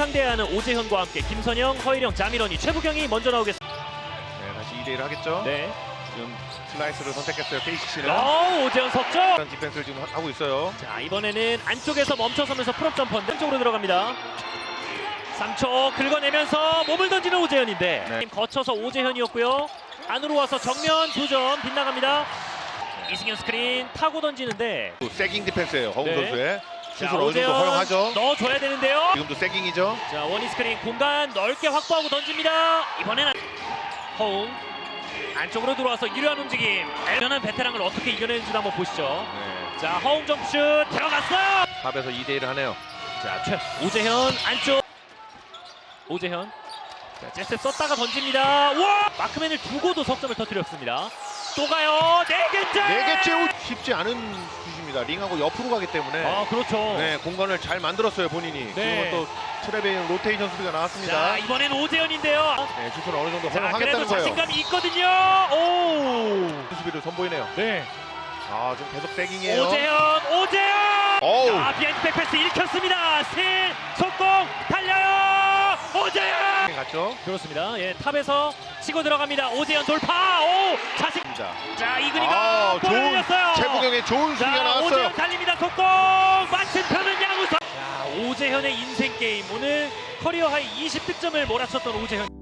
상대해야 하는 오재현과 함께 김선영, 허일영, 자미런이 최부경이 먼저 나오겠습니다. 네, 다시 2대1 하겠죠. 네. 지금 슬라이스를 선택했어요. KCC는 어, 오재현 석점. 디펜스를 지금 하- 하고 있어요. 자 이번에는 안쪽에서 멈춰서면서 풀업 점퍼인데 안쪽으로 들어갑니다 3초 긁어내면서 몸을 던지는 오재현인데 네. 거쳐서 오재현이었고요 안으로 와서 정면 두점 빗나갑니다 이승현 스크린 타고 던지는데 또 세깅 디펜스예요. 허웅 네. 선수의 자, 슛을 어느 정도 허용하죠. 넣어줘야 되는데요 지금도 세깅이죠. 자 원희 스크린 공간 넓게 확보하고 던집니다 이번에는 허웅 안쪽으로 들어와서 유려한 움직임 애연한 베테랑을 어떻게 이겨내는지 한번 보시죠 네. 자 허웅 점프슛 들어갔어요 탑에서 2대1 하네요. 자, 최 오재현 안쪽 오재현 자, 제스 썼다가 던집니다. 와! 마크맨을 두고도 석점을 터뜨렸습니다. 또 가요. 네 개째. 네 개째 우- 쉽지 않은 슛입니다. 링하고 옆으로 가기 때문에 아, 그렇죠. 네, 공간을 잘 만들었어요 본인이. 네. 지금은 또 트랩의 로테이션 수비가 나왔습니다. 자, 이번엔 오재현인데요. 네, 슛을 어느 정도 자, 그래도 허용하겠다는 거예요. 자신감이 있거든요. 오! 수비를 선보이네요. 네. 아, 좀 계속 세깅이에요. 오재현, 오재현. 어우. 자, 비하인드 백패스 읽혔습니다. 실, 속공, 달려요. 오재현. 갔죠? 그렇습니다. 예, 탑에서 치고 들어갑니다. 오재현 돌파. 오! 자, 자, 이근이가 아, 좋은 흘렸어요. 최부경의 좋은 수비가 자, 나왔어요. 오재현 달립니다. 속공 맞은편은. 자, 오재현의 인생 게임 오늘 커리어 하이 20득점을 몰아쳤던 오재현.